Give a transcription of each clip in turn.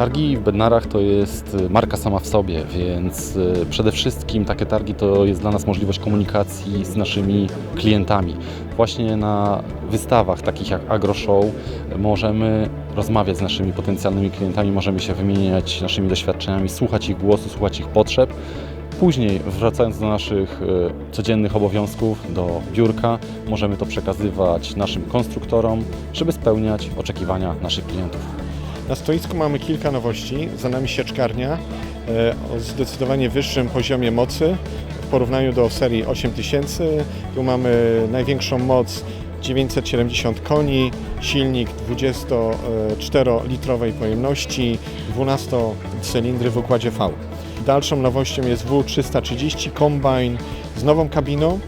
Targi w Bednarach to jest y, marka sama w sobie, więc y, przede wszystkim takie targi to jest dla nas możliwość komunikacji z naszymi klientami. Właśnie na wystawach takich jak AgroShow możemy rozmawiać z naszymi potencjalnymi klientami, możemy się wymieniać naszymi doświadczeniami, słuchać ich głosu, słuchać ich potrzeb. Później, wracając do naszych y, codziennych obowiązków, do biurka, możemy to przekazywać naszym konstruktorom, żeby spełniać oczekiwania naszych klientów. Na stoisku mamy kilka nowości. Za nami sieczkarnia e, o zdecydowanie wyższym poziomie mocy w porównaniu do serii 8000. Tu mamy największą moc 970 koni, silnik 24-litrowej pojemności, 12 cylindry w układzie V. Dalszą nowością jest W330 Combine z nową kabiną,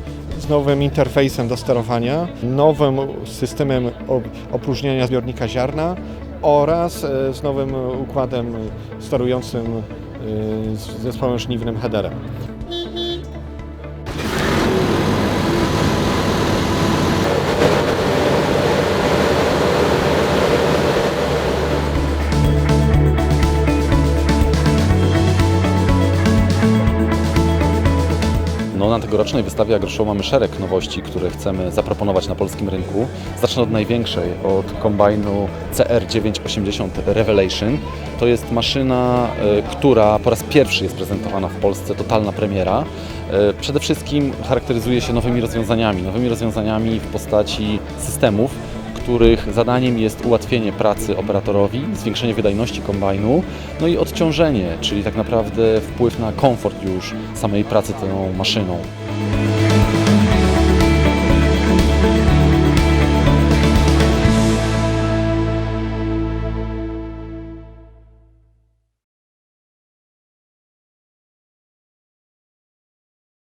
z nowym interfejsem do sterowania, nowym systemem op- opróżniania zbiornika ziarna oraz e, z nowym układem sterującym e, zespołem żniwnym headerem. No, na tegorocznej wystawie AgroShow mamy szereg nowości, które chcemy zaproponować na polskim rynku. Zacznę od największej, od kombajnu CR980 Revelation. To jest maszyna, e, która po raz pierwszy jest prezentowana w Polsce, totalna premiera. E, Przede wszystkim charakteryzuje się nowymi rozwiązaniami, nowymi rozwiązaniami w postaci systemów, których zadaniem jest ułatwienie pracy operatorowi, zwiększenie wydajności kombajnu, no i odciążenie, czyli tak naprawdę wpływ na komfort już samej pracy tą maszyną.